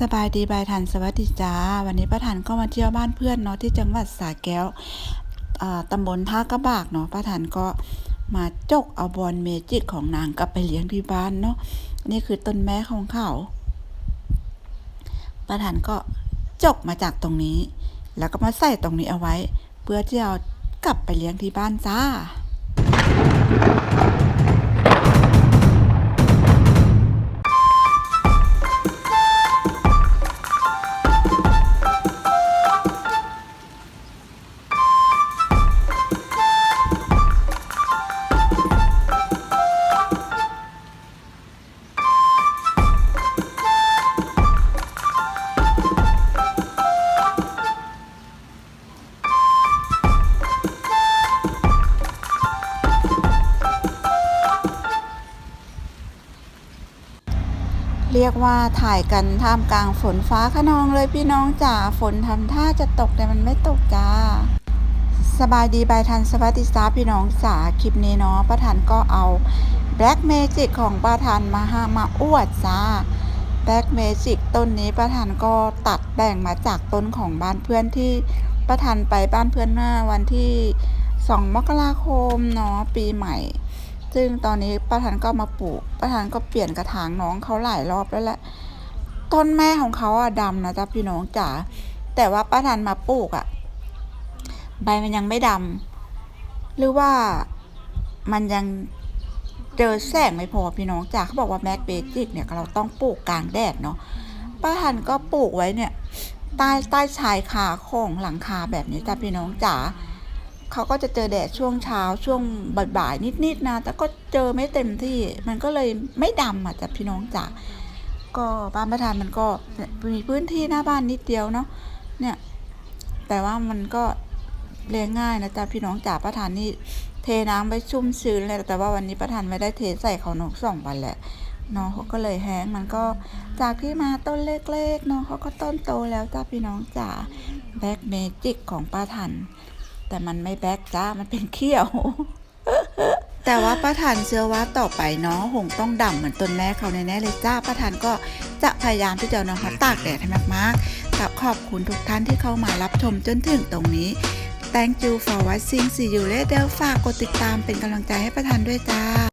สบายดีบายทันสวัสดีจ้า วันนี้ป้าทันก็มาเที่ยวบ้านเพื่อนเนาะที่จังหวัดสระแก้วอ่าตำบลท่ากระบากเนาะป้าทันก็มาจกเอาบอลเมจิกของนางกลับไปเลี้ยงที่บ้านเนาะนี่คือต้นแม่ของเขาป้าทันก็จกมาจากตรงนี้ แล้วก็มาใส่ตรงนี้เอาไว้ เพื่อที่เอากลับไปเลี้ยงที่บ้านจ้า เรียกว่าถ่ายกันท่ามกลางฝนฟ้าขนองเลยพี่น้องจ๋าฝนทำท่าจะตกแต่มันไม่ตกจ้าสบายดีบายทันสวัสดีจ้าพี่น้องจ๋าคลิปนี้เนาะป้าทันก็เอาแบล็กเมจิกของป้าทันมาหามาอวดจ้าแบล็กเมจิกต้นนี้ป้าทันก็ตัดแบ่งมาจากต้นของบ้านเพื่อนที่ป้าทันไปบ้านเพื่อนเมื่อวันที่ 2 มกราคมเนาะปีใหม่ ซึ่งตอนนี้ป้าทันก็มาปลูกป้าทันก็เปลี่ยนกระถางน้องเขาหลายรอบแล้วแหละ ต้นแม่ของเขาอะดำนะจ๊ะพี่น้องจ๋า แต่ว่าป้าทันมาปลูกอะใบมันยังไม่ดำหรือว่ามันยังเจอแสงไม่พอพี่น้องจ๋าเขาบอกว่าแมกเบจิกเนี่ยเราต้องปลูกกลางแดดเนาะป้าทันก็ปลูกไว้เนี่ยใต้ใต้ชายคาของหลังคาแบบนี้จ้ะพี่น้องจ๋า เขาก็จะเจอแดดช่วงเช้าช่วงบ่ายๆนิดๆนะ แต่ก็เจอไม่เต็มที่ มันก็เลยไม่ดำอะจ้ะพี่น้องจ๋าก็บ้านประธานมันก็มีพื้นที่หน้าบ้านนิดเดียวเนาะเนี่ยแต่ว่ามันก็เลี้ยงง่ายนะจ๊ะพี่น้องจ๋าประธานนี่เทน้ำไว้ชุ่มชื้นเลยแต่ว่าวันนี้ประธานไม่ได้เทใส่เขานกสองวันแหละน้องเขาก็เลยแห้งมันก็จากที่มาต้นเล็กๆน้องเขาก็ต้นโตแล้วจ้ะพี่น้องจ๋าแบ็กเมจิกของป้าทัน แต่มันไม่แบ็กจ้ามันเป็นเขี้ยว แต่ว่าป้าทันเชื่อว่าต่อไปเนาะคงต้องดำเหมือนต้นแม่เขาแน่ๆเลยจ้าป้าทันก็จะพยายามที่จะเอาน้องเขาตากแดดให้มากๆกับขอบคุณทุกท่านที่เข้ามารับชมจนถึงตรงนี้ Thank you for watching see you later ฝากกดติดตามเป็นกำลังใจให้ป้าทันด้วยจ้า